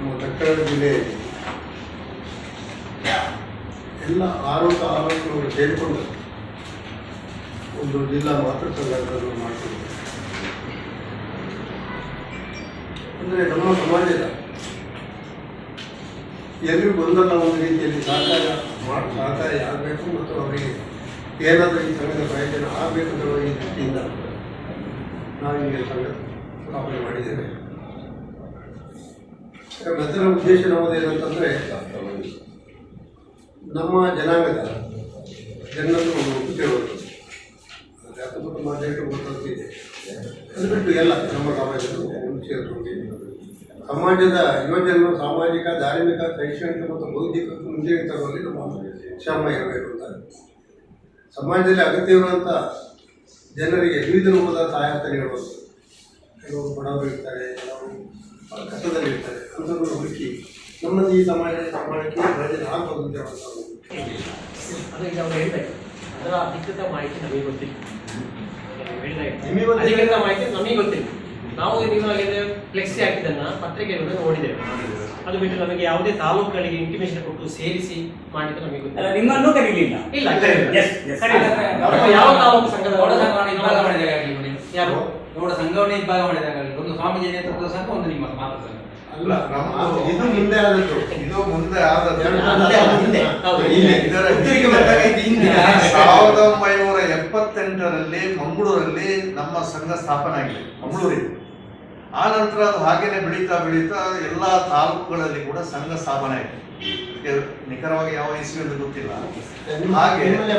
ನಮ್ಮ ದಕ್ಷಿಣ ಜಿಲ್ಲೆಯಲ್ಲಿ ಎಲ್ಲ ಆರೋಗ್ಯ ತಾಲೂಕುಗಳು ಸೇರಿಕೊಂಡು ಒಂದು ಜಿಲ್ಲಾ ಮಾತೃ ಸಂಘಟನೆಗಳು ಮಾಡ್ತೀವಿ ಅಂದರೆ ನಮ್ಮ ಸಮಾಜದ ಎಲ್ಲಿ ಒಂದಲ್ಲ ಒಂದು ರೀತಿಯಲ್ಲಿ ಸಹಕಾರ ಮಾಡಿ, ಸಹಕಾರ ಆಗಬೇಕು ಮತ್ತು ಅವರಿಗೆ ಏನಾದರೂ ಈ ಸಂಘದ ಪ್ರಯೋಜನ ಆಗಬೇಕು ಅನ್ನೋ ಈ ದೃಷ್ಟಿಯಿಂದ ನಾವೀಗ ಸಂಘ ಸ್ಥಾಪನೆ ಮಾಡಿದ್ದೇವೆ. ಮೊದಲ ಉದ್ದೇಶ ನಮ್ಮದು ಏನಂತಂದರೆ ನಮ್ಮ ಜನಾಂಗದ ಜನರನ್ನು ಒಂದು ಅದು ಮತ್ತು ಮಾಧ್ಯಮ ಗೊತ್ತಿದೆ ಅದು ಬಿಟ್ಟು ಎಲ್ಲ ನಮ್ಮ ಸಮಾಜದ ಸಮಾಜದ ಯುವಜನರು ಸಾಮಾಜಿಕ, ಧಾರ್ಮಿಕ, ಶೈಕ್ಷಣಿಕ ಮತ್ತು ಬೌದ್ಧಿಕ ಮುಂದೆ ತರುವಲ್ಲಿ ನಮ್ಮ ಶ್ರಮ ಇರಬೇಕು ಅಂತ ಸಮಾಜದಲ್ಲಿ ಅಗತ್ಯವಿರುವಂಥ ಜನರಿಗೆ ವಿವಿಧ ರೂಪದ ಸಹಾಯತ ನೀಡುವಂಥದ್ದು ಕೆಲವರು ಬಡವರು ಇರ್ತಾರೆ, ಕೆಲವರು ಕಷ್ಟದಲ್ಲಿ ಇರ್ತಾರೆ ಅಂಥವ್ರನ್ನ ಹುಡುಕಿ ನಮ್ಮದು ಈ ಸಮಾಜ ಸಮಾಜಕ್ಕೆ ಪ್ರಯೋಜನ ಆಗ್ಬೋದು ಅಂತ ಈಗ ಅವ್ರು ಅದರ ಅಧಿಕೃತ ಮಾಹಿತಿ ನಮಗೆ ಗೊತ್ತಿಲ್ಲ ಅಧಿಕೃತ ಮಾಹಿತಿ ನಮಗೆ ಗೊತ್ತಿಲ್ಲ ನಾವು ನೀವು ಹಾಗೆ ಫ್ಲೆಕ್ಸಿ ಹಾಕಿದ್ದನ್ನ ಪತ್ರಿಕೆಗಳನ್ನು ನೋಡಿದ್ದೇವೆ ಅದು ಬಿಟ್ಟು ನಮಗೆ ಯಾವುದೇ ತಾಲೂಕುಗಳಿಗೆ ಇಂಟಿಮೇಷನ್ ಕೊಟ್ಟು ಸೇರಿಸಿ ಮಾಡಿದ್ರೆ ನಮಗೆ ಗೊತ್ತಿಲ್ಲ ನಿಮ್ಮನ್ನು ಕರೀಲಿಲ್ಲ. ಇಲ್ಲ ಯಾವ ತಾಲೂಕು ಸಂಘದ ನೋಡಿ ಯಾರು? ದೊಡ್ಡ ಸಂಘವನ್ನೇ ಇಬ್ಬಾಗ ಮಾಡಿದಾಗ ಸ್ವಾಮೀಜಿ ನೇತೃತ್ವ ಸಂಘ ಒಂದು ನಿಮ್ಮ ಸಂಘ. ಅಲ್ಲ ನಮ್ಮ ಇದು ಮುಂದೆ ಆದದ್ದು. ಇದು ಮುಂದೆ ಆದದ್ದು. ಸಾವಿರದ ಒಂಬೈನೂರ ಎಪ್ಪತ್ತೆಂಟರಲ್ಲಿ ಮಂಗಳೂರಲ್ಲಿ ನಮ್ಮ ಸಂಘ ಸ್ಥಾಪನೆ ಆಗಿದೆ. ಮಂಗಳೂರಿಗೆ. ಆ ನಂತರ ಅದು ಹಾಗೇನೆ ಬೆಳೀತಾ ಬೆಳೀತಾ ಎಲ್ಲ ತಾಲೂಕುಗಳಲ್ಲಿ ಕೂಡ ಸಂಘ ಸ್ಥಾಪನೆ ಆಯಿತು ಅದಕ್ಕೆ ನಿಖರವಾಗಿ ಯಾವ ಇಸ್ವಿ ಅಂತ ಗೊತ್ತಿಲ್ಲ. ಹಾಗೆ ನಿಮ್ಮಲ್ಲಿ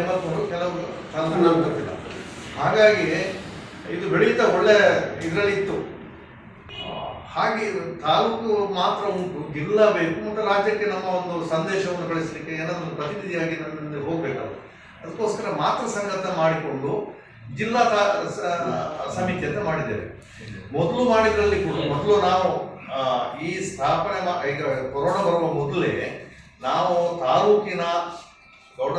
ಎಂಬತ್ಮೂರು. ಕೆಲವು ತಾಲೂಕು ಗೊತ್ತಿಲ್ಲ. ಹಾಗಾಗಿ ಇದು ಬೆಳೀತಾ ಒಳ್ಳೆ ಇದರಲ್ಲಿತ್ತು ಹಾಗೆ ತಾಲೂಕು ಮಾತ್ರ ಉಂಟು, ಜಿಲ್ಲಾ ಬೇಕು, ಮತ್ತು ರಾಜ್ಯಕ್ಕೆ ನಮ್ಮ ಒಂದು ಸಂದೇಶವನ್ನು ಕಳಿಸಲಿಕ್ಕೆ ಏನಾದರೂ ಪ್ರತಿನಿಧಿಯಾಗಿ ನನ್ನಿಂದ ಹೋಗಬೇಕಲ್ಲ. ಅದಕ್ಕೋಸ್ಕರ ಮಾತೃ ಸಂಘತ ಮಾಡಿಕೊಂಡು ಜಿಲ್ಲಾ ತಾ- ಸಮಿತಿ ಅಂತ ಮಾಡಿದ್ದೇವೆ. ಮೊದಲು ಮಾಡಿದ್ರಲ್ಲಿ ಕೂಡ, ಮೊದಲು ನಾವು ಈ ಸ್ಥಾಪನೆ ಈಗ ಕೊರೋನಾ ಬರುವ ಮೊದಲೇ ನಾವು ತಾಲೂಕಿನ ಗೌಡ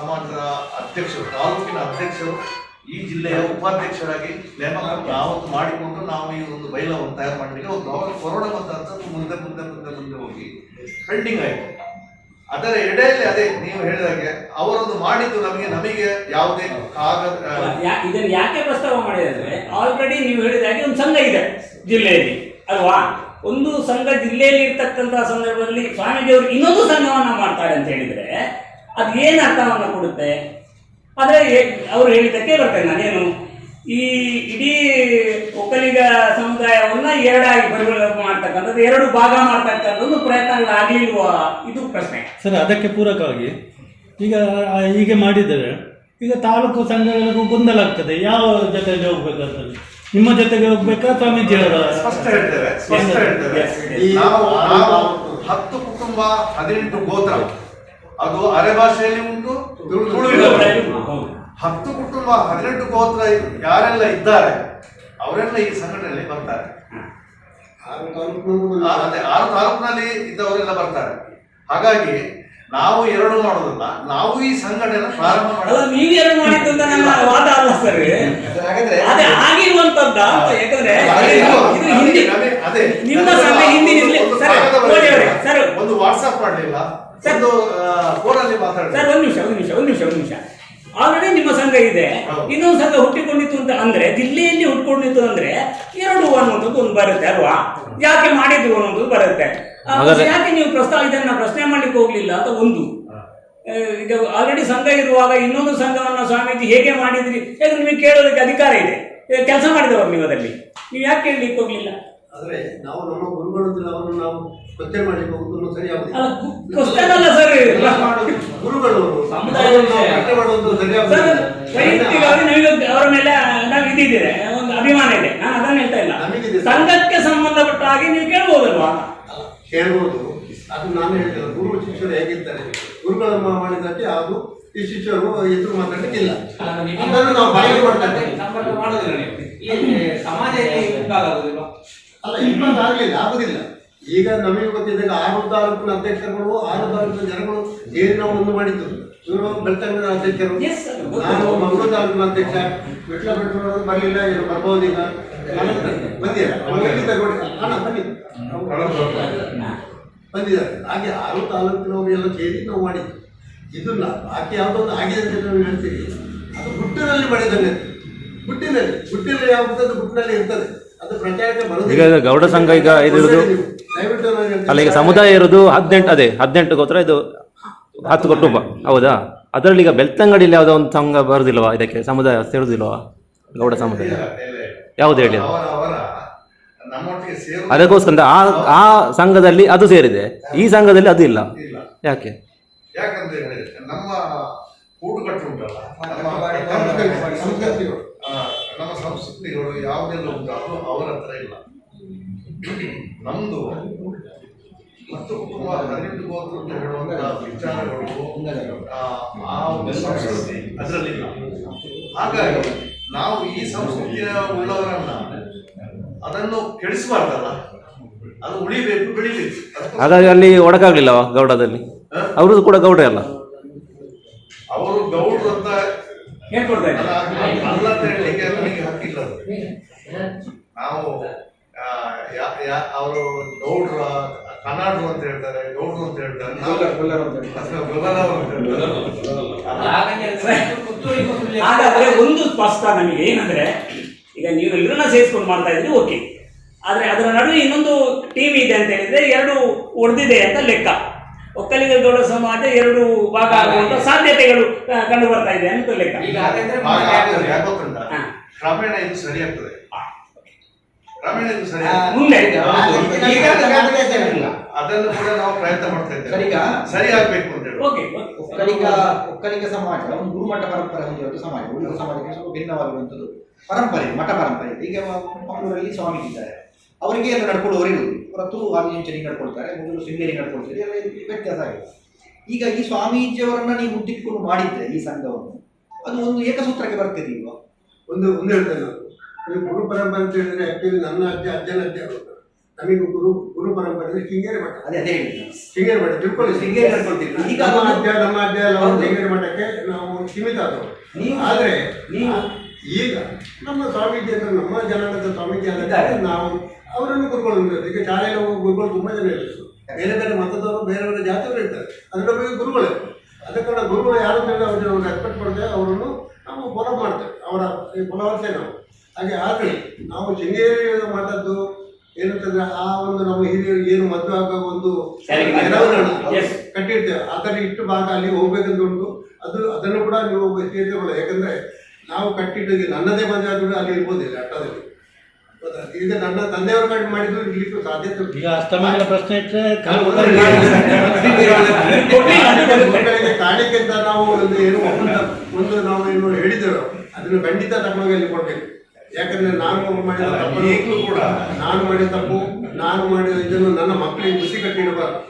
ಸಮಾಜದ ಅಧ್ಯಕ್ಷರು, ತಾಲೂಕಿನ ಅಧ್ಯಕ್ಷರು ಈ ಜಿಲ್ಲೆಯ ಉಪಾಧ್ಯಕ್ಷರಾಗಿ ನೇಮಕ ಯಾವತ್ತು ಮಾಡಿಕೊಂಡು ನಾವು ಈ ಒಂದು ಬೈಲವನ್ನು ತಯಾರು ಮಾಡಲಿಕ್ಕೆ ಒಂದು ಅವಾಗ ಕೊರೋನಾ ಬಂದಂಥದ್ದು ಮುಂದೆ ಮುಂದೆ ಮುಂದೆ ಮುಂದೆ ಹೋಗಿ ಪೆಂಡಿಂಗ್ ಆಯಿತು. ಅದರ ಎಡೆಯಲ್ಲಿ ಅದೇ ನೀವು ಹೇಳಿದಾಗೆ ಅವರೊಂದು ಮಾಡಿದ್ದು ನಮಗೆ ನಮಗೆ ಯಾವುದೇ ಇದನ್ನು ಯಾಕೆ ಪ್ರಸ್ತಾವ ಮಾಡಿದ್ರೆ ಆಲ್ರೆಡಿ ನೀವು ಹೇಳಿದಾಗೆ ಒಂದು ಸಂಘ ಇದೆ ಜಿಲ್ಲೆಯಲ್ಲಿ, ಅಲ್ವಾ? ಒಂದು ಸಂಘ ಜಿಲ್ಲೆಯಲ್ಲಿ ಇರ್ತಕ್ಕಂತಹ ಸಂದರ್ಭದಲ್ಲಿ ಸ್ವಾಮೀಜಿಯವರು ಇನ್ನೊಂದು ಸಂಘವನ್ನ ಮಾಡ್ತಾರೆ ಅಂತ ಹೇಳಿದ್ರೆ ಅದು ಏನು ಅರ್ಥವನ್ನು ಕೊಡುತ್ತೆ? ಆದ್ರೆ ಅವರು ಅವ್ರು ಹೇಳಿದ್ದಕ್ಕೆ ಬರ್ತೇನೆ ನಾನೇನು ಈ ಇಡೀ ಒಕ್ಕಲಿಗ ಸಮುದಾಯವನ್ನ ಎರಡಾಗಿ ಪರಿಗಣ ಮಾಡ್ತಕ್ಕಂಥದ್ದು ಎರಡು ಭಾಗ ಮಾಡ್ತಕ್ಕಂಥದ್ದು ಪ್ರಯತ್ನಗಳಾಗ್ಲಿಲ್ವಾ ಇದು ಪ್ರಶ್ನೆ. ಸರ್ ಅದಕ್ಕೆ ಪೂರಕವಾಗಿ. ಈಗ ಹೀಗೆ ಮಾಡಿದರೆ ಈಗ ತಾಲೂಕು ಸಂಘಗಳಿಗೂ ಗೊಂದಲ ಆಗ್ತದೆ. ಯಾವ ಜೊತೆಗೆ ಹೋಗ್ಬೇಕಂತ ನಿಮ್ಮ ಜೊತೆಗೆ ಹೋಗ್ಬೇಕಾ ಸ್ಪಷ್ಟ ಹೇಳ್ತೇವೆ ಸ್ಪಷ್ಟ ಹೇಳ್ತೇವೆ. ನಾವು ತಾಲೂಕು. ಹತ್ತು ಕುಟುಂಬ ಹದಿನೆಂಟು ಗೋತ್ರ. ಅದು ಅರೆ ಭಾಷೆಯಲ್ಲಿ ಉಂಟು ಹತ್ತು ಕುಟುಂಬ ಹದಿನೆಂಟು ಗೋತ್ರ ಯಾರೆಲ್ಲ ಇದ್ದಾರೆ ಅವರೆಲ್ಲ ಈ ಸಂಘಟನೆಯಲ್ಲಿ ಬರ್ತಾರೆ. ಆರು ಅದೇ ತಾಲೂಕಿನಲ್ಲಿ ಇದ್ದವರೆಲ್ಲ ಬರ್ತಾರೆ. ಹಾಗಾಗಿ ನಾವು ಎರಡು ಮಾಡೋದಲ್ಲ ನಾವು ಈ ಸಂಘಟನೆ ಪ್ರಾರಂಭ ಅಲ್ಲ ನೀವು ನೀವೇನು ಮಾಡಿದ್ದು ಅಂತ ನನ್ನ ವಾದ ಅಲ್ಲ ಸರ್. ಹಾಗಾದ್ರೆ ಅದೇ ಆಗಿರುವಂತದ್ದ ಅಂತ ಯಾಕಂದ್ರೆ ನಿಮ್ಮ. ಸರ್ ಒಂದು ವಾಟ್ಸ್ಆಪ್ ಮಾಡಲಿಲ್ಲ. ಸರ್. ಒಂದು ಫೋನಲ್ಲಿ ಸರ್ ಒಂದು ನಿಮಿಷ ಒಂದು ನಿಮಿಷ ಒಂದು ನಿಮಿಷ ಒಂದು ನಿಮಿಷ. ಆಲ್ರೆಡಿ ನಿಮ್ಮ ಸಂಘ ಇದೆ. ಇನ್ನೊಂದು ಸಂಘ ಹುಟ್ಟಿಕೊಂಡಿತ್ತು ಅಂತ ಅಂದ್ರೆ ದಿಲ್ಲಿಯಲ್ಲಿ ಹುಟ್ಕೊಂಡಿತ್ತು ಅಂದ್ರೆ ಎರಡು ಅನ್ನುವಂಥದ್ದು ಒಂದು ಬರುತ್ತೆ ಅಲ್ವಾ? ಯಾಕೆ ಮಾಡಿದ್ರು ಅನ್ನೋದು ಬರುತ್ತೆ. ಯಾಕೆ ನೀವು ಪ್ರಸ್ತಾವ ಇದನ್ನ ಪ್ರಶ್ನೆ ಮಾಡ್ಲಿಕ್ಕೆ ಹೋಗ್ಲಿಲ್ಲ ಅಂತ ಒಂದು. ಈಗ ಆಲ್ರೆಡಿ ಸಂಘ ಇರುವಾಗ ಇನ್ನೊಂದು ಸಂಘವನ್ನ ಸ್ವಾಮೀಜಿ ಹೇಗೆ ಮಾಡಿದ್ರಿ? ಯಾಕಂದ್ರೆ ನಿಮಗೆ ಕೇಳೋದಕ್ಕೆ ಅಧಿಕಾರ ಇದೆ. ಕೆಲಸ ಮಾಡಿದವರು ನೀವು ಅದರಲ್ಲಿ. ನೀವು ಯಾಕೆ ಕೇಳಲಿಕ್ಕೆ ಹೋಗ್ಲಿಲ್ಲ? ಆದ್ರೆ ನಾವು ನಮ್ಮ ಗುರುಗಳ ಹತ್ರ ಅವರನ್ನು ನಾವು ಕ್ವಶನ್ ಮಾಡ್ಲಿಕ್ಕೆ ಸರಿ ಆಗುದಿಲ್ಲ. ಅಲ್ಲ ಕ್ವಶನ್ ಅಲ್ಲ ಸರ್ ಗುರುಗಳು ವಿಷಯ. ಮಾಡುವುದು ಸರಿ ಆಗುದಿಲ್ಲ. ಅವರ ಮೇಲೆ ನಾವು ಒಂದು ಅಭಿಮಾನ ಇದೆ. ನಾನು ಅದನ್ನ ಹೇಳ್ತಾ ಇಲ್ಲ. ಸಂಘಕ್ಕೆ ಸಂಬಂಧಪಟ್ಟ ಹಾಗೆ ನೀವು ಕೇಳ್ಬೋದಲ್ವಾ? ಕೇಳ್ಬೋದು. ಅದು ನಾನು ಹೇಳ್ತಿಲ್ಲ ಗುರು ಶಿಷ್ಯರು ಹೇಗಿರ್ತಾರೆ? ಗುರುಗಳ ಮಾಡಿದಕ್ಕೆ ಅದು ಈ ಶಿಷ್ಯರು ಎದುರು ಮಾತಾಡಲಿಕ್ಕಿಲ್ಲ ಅದನ್ನು ನಾವು ಬಾಯಿಗೆ ಮಾಡ್ತಾರೆ ಸಮಾಜದಲ್ಲಿ ಆಗುದಿಲ್ವಾ? ಅಲ್ಲ ಇಪ್ಪತ್ತು ಆಗಲಿಲ್ಲ ಆಗುದಿಲ್ಲ. ಈಗ ನಮಗೆ ಗೊತ್ತಿದ್ದಾಗ ಆರು ತಾಲೂಕಿನ ಅಧ್ಯಕ್ಷರುಗಳು ಆರು ತಾಲೂಕಿನ ಜನಗಳು ಏನು ನಾವು ಒಂದು ಮಾಡಿದ್ದು. ಇವರು ಬೆಳ್ತಂಗದ ಅಧ್ಯಕ್ಷರು. ನಾನು ಮಂಗಳೂರು ತಾಲೂಕಿನ ಅಧ್ಯಕ್ಷ. ವಿಟ್ಲ ಭಟ್ರು ಬರಲಿಲ್ಲ ಏನು ಬರ್ಬೋದಿಲ್ಲ. ಬನ್ನಿ. ಬಂದಿದ್ದಾರೆ. ಹಾಗೆ ಆರು ತಾಲೂಕಿನವರು ಎಲ್ಲ ಸೇರಿ ನಾವು ಮಾಡಿದ್ದು. ಇದನ್ನ ಬಾಕಿ ಯಾವುದೊಂದು ಆಗಿದೆ ಅಂತ ನಾವು ಹೇಳ್ತೀವಿ ಅದು ಗುಟ್ಟಿನಲ್ಲಿ ಮಾಡಿದ್ದಾನೆ. ಗುಟ್ಟಿನಲ್ಲಿ. ಗುಟ್ಟಿನಲ್ಲಿ ಯಾವುದು ಅದು ಗುಟ್ಟಿನಲ್ಲಿ ಇರ್ತದೆ. ಈಗ ಗೌಡ ಸಂಘ ಈಗ ಇದಿರೋದು- ಅಲ್ಲ ಈಗ ಸಮುದಾಯ ಇರೋದು ಹದಿನೆಂಟು ಅದೇ ಹದಿನೆಂಟು ಗೋತ್ರ ಇದು ಹತ್ತು ಕುಟುಂಬ ಹೌದಾ? ಅದರಲ್ಲಿ ಈಗ ಬೆಳ್ತಂಗಡಿಯಲ್ಲಿ ಯಾವುದೋ ಒಂದು ಸಂಘ ಬರುದಿಲ್ವಾ ಇದಕ್ಕೆ? ಸಮುದಾಯ ಸೇರುದಿಲ್ವಾ ಗೌಡ ಸಮುದಾಯ. ಯಾವ್ದು ಹೇಳಿ ಅದಕ್ಕೋಸ್ಕರ ಆ ಆ ಸಂಘದಲ್ಲಿ ಅದು ಸೇರಿದೆ. ಈ ಸಂಘದಲ್ಲಿ ಅದು ಇಲ್ಲ. ಇಲ್ಲ. ಯಾಕೆ? ಯಾಕಂತ ಹೇಳಿದ್ರೆ ನಮ್ಮ ಕೂಡುಕಟ್ಟು ಉಂಟಲ್ಲ ನಮ್ಮ ಸಂಸ್ಕೃತಿಗಳು ಯಾವುದೆಲ್ಲ ಉಂಟಾದರೂ ಅವರ ಹತ್ರ ಇಲ್ಲ. ನಮ್ಮದು ಮತ್ತು ಕುಟುಂಬ ಹರಿದು ಗೋತ್ರ ಅಂತ ವಿಚಾರಗಳು ಆ, ಒಂದು ಸಂಸ್ಕೃತಿ ಅದರಲ್ಲಿಲ್ಲ ಹಾಗಾಗಿ ನಾವು ಈ ಸಂಸ್ಕೃತಿಯ ಉಳ್ಳವರನ್ನ ಅದನ್ನು ಕೆಡಿಸಬಾರ್ದಲ್ಲ. ಅದು ಉಳಿಬೇಕು ಬೆಳಿಬೇಕು. ಹಾಗಾಗಿ ಅಲ್ಲಿ ಒಡಕಾಗ್ಲಿಲ್ಲ ಗೌಡದಲ್ಲಿ? ಅವರು ಕೂಡ ಗೌಡ್ರೆ ಅಲ್ಲ? ಅವರು ಗೌಡ್ರು ಅಂತ ಹೇಳ್ಕೊಡ್ತಾ ಅಲ್ಲ ಅಂತ ಹೇಳ್ತಾರೆ ಗೌಡ್ರು ಅಂತ ಹೇಳ್ತಾರೆ ಹಾಗಾದ್ರೆ ಒಂದು ಸ್ಪಷ್ಟ ನಮಗೆ ಏನಂದ್ರೆ ಈಗ ನೀವು ಎಲ್ಲರನ್ನ ಸೇರಿಸ್ಕೊಂಡು ಮಾಡ್ತಾ ಇದ್ರಿ ಓಕೆ. ಆದ್ರೆ ಅದರ ನಡುವೆ ಇನ್ನೊಂದು ಟೀಮ್ ಇದೆ ಅಂತ ಹೇಳಿದ್ರೆ ಎರಡು ಒಡೆದಿದೆ ಅಂತ ಲೆಕ್ಕ. ಒಕ್ಕಲಿಗ ದೊಡ್ಡ ಸಮಾಜ ಎರಡು ಭಾಗ ಆಗುವಂತ ಸಾಧ್ಯತೆಗಳು ಕಂಡು ಬರ್ತಾ ಇದೆ ಅಂತ ಲೆಕ್ಕ? ಕ್ರಮೇಣ ಇದು ಸರಿ ಆಗ್ತದೆ. ಕ್ರಮೇಣ ಸರಿ. ಮುಂದೆ ಈಗ. ಅದನ್ನು ಕೂಡ ನಾವು ಪ್ರಯತ್ನ ಮಾಡ್ತಾ ಇದ್ದೇವೆ? ಸರಿ ಆಗ್ಬೇಕು ಅಂತ ಹೇಳಿ. ಓಕೆ ಒಕ್ಕಲಿಗ ಒಕ್ಕಲಿಗ ಸಮಾಜ ಒಂದು ಗುರುಮಠ ಪರಂಪರೆ ಹೊಂದಿರುವಂತಹ ಸಮಾಜ. ಉಳಿದ ಸಮಾಜಕ್ಕೆ ಸ್ವಲ್ಪ ಭಿನ್ನವಾಗಿರುವಂಥದ್ದು ಪರಂಪರೆ ಮಠ ಪರಂಪರೆ. ಇದೆ. ಈಗ ಮಂಗಳೂರಲ್ಲಿ ಸ್ವಾಮಿ ಇದ್ದಾರೆ. ಅವರಿಗೆ ಎಲ್ಲ ನಡ್ಕೊಳ್ಳುವವರು ಇರುವುದು. ಹೊರತು ಆದಿಚುಂಚನಿ ನಡ್ಕೊಳ್ತಾರೆ ಮೊದಲು ಶೃಂಗೇರಿ ನಡ್ಕೊಳ್ತಾರೆ. ಎಲ್ಲ ವ್ಯತ್ಯಾಸ ಆಗಿದೆ. ಈಗ ಈ ಸ್ವಾಮೀಜಿಯವರನ್ನ ನೀವು ಮುಟ್ಟಿಟ್ಕೊಂಡು ಮಾಡಿದ್ರೆ ಈ ಸಂಘವನ್ನು ಅದು ಒಂದು ಏಕಸೂತ್ರಕ್ಕೆ ಬರ್ತಿರ್ಲಿಲ್ವಾ ಒಂದು ಒಂದು ಹೇಳ್ತೇನೆ ಇದು ಗುರು ಪರಂಪರೆ ಅಂತ ಹೇಳಿದ್ರೆ ಆಕ್ಚುಲಿ ನನ್ನ ಅಜ್ಜ ಅಜ್ಜನ ಅಜ್ಜ ಅವರು. ನಮಗೆ ಗುರು ಗುರು ಪರಂಪರೆ ಅಂದ್ರೆ ಶೃಂಗೇರಿ ಮಠ. ಅದೇ ಅದೇ ಹೇಳಿದ್ದು. ಶೃಂಗೇರಿ ಮಠ ತಿಳ್ಕೊಳ್ಳಿ. ಶೃಂಗೇರಿ ನಡ್ಕೊಳ್ತಿದ್ರು. ಈಗ ನಮ್ಮ ಅಜ್ಜ ನಮ್ಮ ಅಜ್ಜ ಎಲ್ಲ ಒಂದು. ಶೃಂಗೇರಿ ಮಠಕ್ಕೆ ನಾವು ಸೀಮಿತ ಅದು ನೀವು ಆದರೆ ನೀವು ಈಗ ನಮ್ಮ ಸ್ವಾಮೀಜಿ ಅಂದ್ರೆ ನಮ್ಮ ಜನಾಂಗದ ಸ್ವಾಮೀಜಿ ಆಗಿದ್ದಾರೆ ನಾವು ಅವರನ್ನು ಗುರುಗಳು. ಈಗ ಶಾಲೆಯಲ್ಲಿ ಹೋಗುವ ಗುರುಗಳು ತುಂಬಾ ಜನ ಇರ್ತಾರೆ ಬೇರೆ ಬೇರೆ ಮತದವರು ಬೇರೆ ಬೇರೆ ಜಾತಿಯವರು ಇರ್ತಾರೆ ಅದರ ಬಗ್ಗೆ ಗುರುಗಳೇ. ಅದಕ್ಕೆ ಗುರುಗಳು ಯಾರು ಅಂತ ಹೇಳಿ ಅವ್ರನ್ನ ರೆಸ್ಪೆಕ್ಟ್ ಮಾಡದೆ ಅವರನ್ನು ನಾವು ಫಾಲೋ ಮಾಡ್ತೇವೆ. ಅವರ ಫಾಲೋವರ್ಸೇ ನಾವು. ಹಾಗೆ ಆದರೆ ನಾವು ಶೃಂಗೇರಿ ಏನು ಏನಂತಂದ್ರೆ ಆ ಒಂದು ನಮ್ಮ ಹಿರಿಯರು ಏನು ಮದುವೆ ಆಗೋ ಒಂದು. ಕಟ್ಟಿರ್ತೇವೆ. ಅದರ ಇಷ್ಟು ಭಾಗ ಅಲ್ಲಿ ಹೋಗ್ಬೇಕಂತ ಉಂಟು. ಅದು ಅದನ್ನು ಕೂಡ ನೀವು ಸೇರಿಸಿಕೊಳ್ಳಿ ಯಾಕಂದ್ರೆ ನಾವು ಕಟ್ಟಿಟ್ಟಿದ್ವಿ ಈಗ ನನ್ನದೇ ಮದುವೆ ಆದ್ರೂ ಅಲ್ಲಿ ಇರ್ಬೋದಿಲ್ಲ ಅಟ್ಟದಲ್ಲಿ? ಈಗ ನನ್ನ ತಂದೆಯವರು ಕಟ್ಟಿ ಮಾಡಿದ್ರು ಇರ್ಲಿಕ್ಕೂ ಸಾಧ್ಯತೆ ಉಂಟು. ಈಗ ಪ್ರಶ್ನೆ ಕಾಣಿಕೆ ಅಂತ ನಾವು ಒಂದು ಏನು ಒಂದು ಒಂದು ನಾವು ಏನು ಹೇಳಿದ್ದೇವೆ ಅದನ್ನು ಖಂಡಿತ ತಗೊಂಡೋಗಿ ಅಲ್ಲಿ ಕೊಡ್ಬೇಕು. ಯಾಕಂದ್ರೆ ನಾನು ಮಾಡಿದ ತಪ್ಪು ಈಗಲೂ ಕೂಡ. ನಾನು ಮಾಡಿದ ತಪ್ಪು ನಾನು ಮಾಡಿದ ಇದನ್ನು ನನ್ನ ಮಕ್ಕಳಿಗೆ ಖುಷಿ ಕಟ್ಟಿಡಬಾರ್ದು.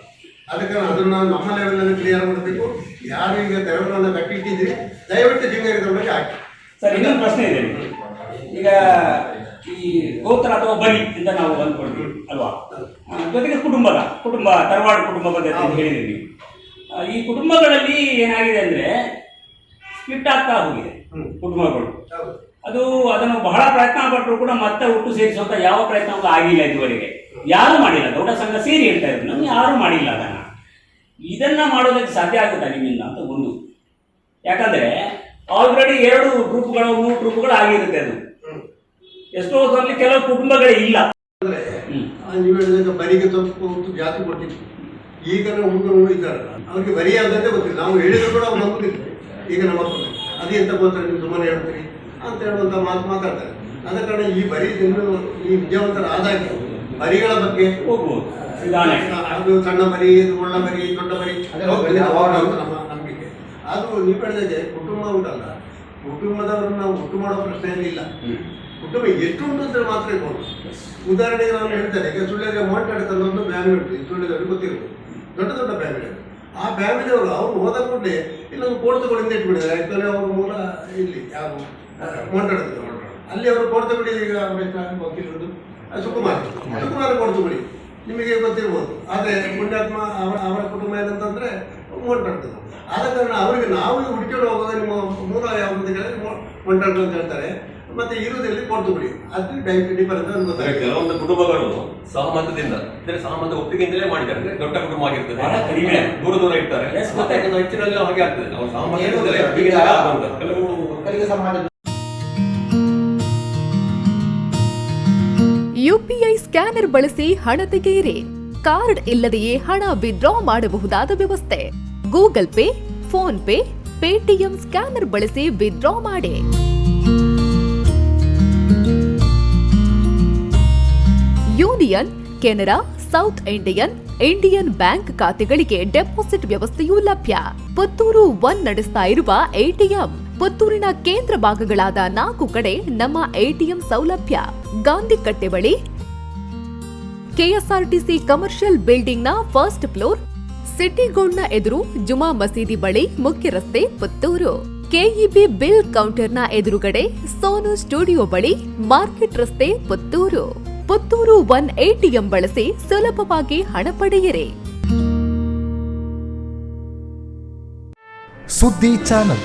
ಅದಕ್ಕೆ ಅದನ್ನು ನಮ್ಮ ಲೆವೆಲಲ್ಲಿ ಕ್ಲಿಯರ್ ಮಾಡಬೇಕು. ಯಾರು ಈಗ ತೆರವನ್ನು ಕಟ್ಟಿಟ್ಟಿದ್ರಿ ದಯವಿಟ್ಟು ತಗೊಂಡೋಗಿ ಹಾಕಿ ಸರ್ ಇನ್ನೊಂದು ಪ್ರಶ್ನೆ ಇದೆ ಈಗ ಈ ಗೋತ್ರ ಅಥವಾ ಬಲಿ ಅಂತ ನಾವು ಅಂದ್ಕೊಳ್ತೀವಿ ಅಲ್ವಾ? ಜೊತೆಗೆ ಕುಟುಂಬದ ಕುಟುಂಬ ತರವಾಡ ಕುಟುಂಬ ಬಗ್ಗೆ ಹೇಳಿದ್ದೀವಿ ಈ ಕುಟುಂಬಗಳಲ್ಲಿ ಏನಾಗಿದೆ ಅಂದ್ರೆ ಸ್ಪ್ಲಿಟ್ ಆಗ್ತಾ ಹೋಗಿದೆ ಕುಟುಂಬಗಳು. ಹೌದು. ಅದು ಅದನ್ನು ಬಹಳ ಪ್ರಯತ್ನ ಪಟ್ಟರು ಕೂಡ ಮತ್ತೆ ಒಟ್ಟು ಸೇರಿಸುವಂತ ಯಾವ ಪ್ರಯತ್ನವೂ ಆಗಿಲ್ಲ ಇದುವರೆಗೆ. ಯಾರು ಮಾಡಿಲ್ಲ. ದೊಡ್ಡ ಸಂಘ ಸೇರಿ ಹೇಳ್ತಾ ಇದ್ರು. ನಮ್ಗೆ ಯಾರು ಮಾಡಿಲ್ಲ ಅದನ್ನ. ಇದನ್ನ ಮಾಡೋದಕ್ಕೆ ಸಾಧ್ಯ ಆಗುತ್ತಾ ನಿಮ್ಮಿಂದ ಅಂತ ಒಂದು. ಯಾಕಂದ್ರೆ ಆಲ್ರೆಡಿ ಎರಡು ಗ್ರೂಪ್ಗಳು ಮೂರು ಗ್ರೂಪ್ಗಳು ಆಗಿರುತ್ತೆ ಅದು. ಎಷ್ಟೋ ಅಲ್ಲಿ ಕೆಲವು ಕುಟುಂಬಗಳೇ ಇಲ್ಲ. ನೀವು ಹೇಳಿದಾಗ ಬರಿಗೆ ತಪ್ಪು ಜಾತಿ ಕೊಟ್ಟಿತ್ತು ಈಗ ಹುಡುಗರು ಇದ್ದಾರೆ. ಅವ್ರಿಗೆ ಬರಿ ಆದಂತೆ ಗೊತ್ತಿಲ್ಲ. ನಾವು ಹೇಳಿದ್ರು ಕೂಡ ಅವ್ರು ನಂಬುದಿಲ್ಲ. ಈಗ ನಮ್ಮ ಅದೇ ಎಂತ ಗೊತ್ತಾ ನೀವು ಸುಮ್ಮನೆ ಹೇಳ್ತೀರಿ? ಅಂತ ಹೇಳುವಂತ ಮಾತು ಮಾತಾಡ್ತಾರೆ. ಆದ ಕಾರಣ ಈ ಬರಿ ಜನರು ಈ ವಿದ್ಯಾವಂತರ ಆದಾಗ ಬರಿಗಳ ಬಗ್ಗೆ ಹೋಗ್ಬೋದು. ಅದು ಸಣ್ಣ ಮರಿ ಇದು ಒಳ್ಳ ಮರಿ ದೊಡ್ಡ ಮರಿ ನಮ್ಮ ನಂಬಿಕೆ. ಆದರೂ ನೀವು ಹೇಳಿದಾಗೆ ಕುಟುಂಬ ಉಂಟಲ್ಲ ಕುಟುಂಬದವರನ್ನ ನಾವು ಒಟ್ಟು ಮಾಡೋ ಪ್ರಶ್ನೆಯಲ್ಲಿ ಇಲ್ಲ. ಕುಟುಂಬ ಎಷ್ಟು ಉಂಟು ಅಂದ್ರೆ ಮಾತ್ರ ಇರ್ಬೋದು. ಉದಾಹರಣೆಗೆ ನಾನು ಹೇಳ್ತೇನೆ ಈಗ ಸುಳ್ಳಿಗೆ ಮಾತಾಡ್ತಾರೆ ಒಂದು ಫ್ಯಾಮಿಲಿ ಉಂಟು. ಸುಳ್ಳಿದವ್ರಿಗೆ ಗೊತ್ತಿರ್ಬೋದು. ದೊಡ್ಡ ದೊಡ್ಡ ಫ್ಯಾಮಿಲಿ ಆ ಫ್ಯಾಮಿಲಿಯವರು ಅವ್ರು ಹೋದ ಕೂಡಲೇ ಇಲ್ಲೊಂದು ಕೋಡ್ ತಗೊಂಡಿಂದ ಇಟ್ಬಿಟ್ಟಿದ್ದಾರೆ ಯಾಕಂದ್ರೆ ಅವ್ರ ಮೂಲ ಇಲ್ಲಿ ಯಾರು ಮಾತಾಡಿದ್ರು ಅಲ್ಲಿ ಅವರು ಕೊಡ್ತಾ ಬಿಡಿ ಈಗ ವಕೀಲರದ್ದು ಸುಕುಮಾರ್. ಸುಕುಮಾರ್. ಕೊಡ್ತು ಬಿಡಿ. ನಿಮಗೆ ಗೊತ್ತಿರ್ಬೋದು. ಆದರೆ ಪುಣ್ಯಾತ್ಮ ಅವರ ಅವರ ಕುಟುಂಬ ಏನಂತಂದ್ರೆ ಮೊಂಟಾಡ್ತದೆ ಆದ ಕಾರಣ ಅವರಿಗೆ ನಾವು ಹುಡುಕಿಕೊಂಡು ಹೋಗುವಾಗ ನಿಮ್ಮ ಮೂಲ ಯಾವುದು ಅಂತ ಕೇಳಿದ್ರೆ ಮೊಂಟಾಡ್ತು ಅಂತ ಹೇಳ್ತಾರೆ. ಮತ್ತೆ ಇರುವುದಲ್ಲಿ ಕೊಡ್ತು ಬಿಡಿ. ಅದು ಡಿಫರೆನ್ಸ್ ಅಂತ ಕೆಲವೊಂದು ಕುಟುಂಬಗಳು ಸಹಮತದಿಂದ ಅಂದ್ರೆ ಸಹಮತ ಒಪ್ಪಿಗೆಯಿಂದಲೇ ಮಾಡಿದ್ದಾರೆ. ಅಂದ್ರೆ ದೊಡ್ಡ ಕುಟುಂಬ ಆಗಿರ್ತದೆ. ಬಹಳ ಕಡಿಮೆ. ದೂರ ದೂರ ಇರ್ತಾರೆ. ಮತ್ತೆ ಹೆಚ್ಚಿನಲ್ಲಿ ಹಾಗೆ ಆಗ್ತದೆ. ಅವ್ರು ಏನು ಸಹಮತದಿಂದಲೇ. ಕೆಲವು ಒಕ್ಕಲಿಗ ಸಮಾಜ ಯುಪಿಐ ಸ್ಕ್ಯಾನರ್ ಬಳಸಿ ಹಣ ತೆಗೆಯಿರಿ. ಕಾರ್ಡ್ ಇಲ್ಲದೆಯೇ ಹಣ ವಿಡ್ರಾ ಮಾಡಬಹುದಾದ ವ್ಯವಸ್ಥೆ. Google Pay, PhonePe, Paytm scanner ಬಳಸಿ ವಿಡ್ರಾ ಮಾಡಿ. Union Canara South Indian Indian bank ಖಾತೆಗಳಿಗೆ ಡೆಪಾಸಿಟ್ ವ್ಯವಸ್ಥೆಯೂ ಲಭ್ಯ. ಪುತ್ತೂರು ಒನ್ ನಡೆಸ್ತಾ ಇರುವ ಎಟಿಎಂ ಪುತ್ತೂರಿನ ಕೇಂದ್ರ ಭಾಗಗಳಾದ ನಾಲ್ಕು ಕಡೆ ನಮ್ಮ ಎಟಿಎಂ ಸೌಲಭ್ಯ. ಗಾಂಧಿ ಕಟ್ಟೆ ಬಳಿ ಕೆಎಸ್ಆರ್ಟಿಸಿ ಕಮರ್ಷಿಯಲ್ ಬಿಲ್ಡಿಂಗ್ನ ಫಸ್ಟ್ ಫ್ಲೋರ್. ಸಿಟಿ ಗೋಲ್ಡ್ನ ಎದುರು ಜುಮಾ ಮಸೀದಿ ಬಳಿ ಮುಖ್ಯ ರಸ್ತೆ ಪುತ್ತೂರು. ಕೆಇಬಿ ಬಿಲ್ ಕೌಂಟರ್ನ ಎದುರುಗಡೆ ಸೋನು ಸ್ಟುಡಿಯೋ ಬಳಿ ಮಾರ್ಕೆಟ್ ರಸ್ತೆ ಪುತ್ತೂರು. ಪುತ್ತೂರು ಒನ್ ಎಟಿಎಂ ಬಳಸಿ ಸುಲಭವಾಗಿ ಹಣ ಪಡೆಯಿರಿ. ಸುದ್ದಿ ಚಾನಲ್.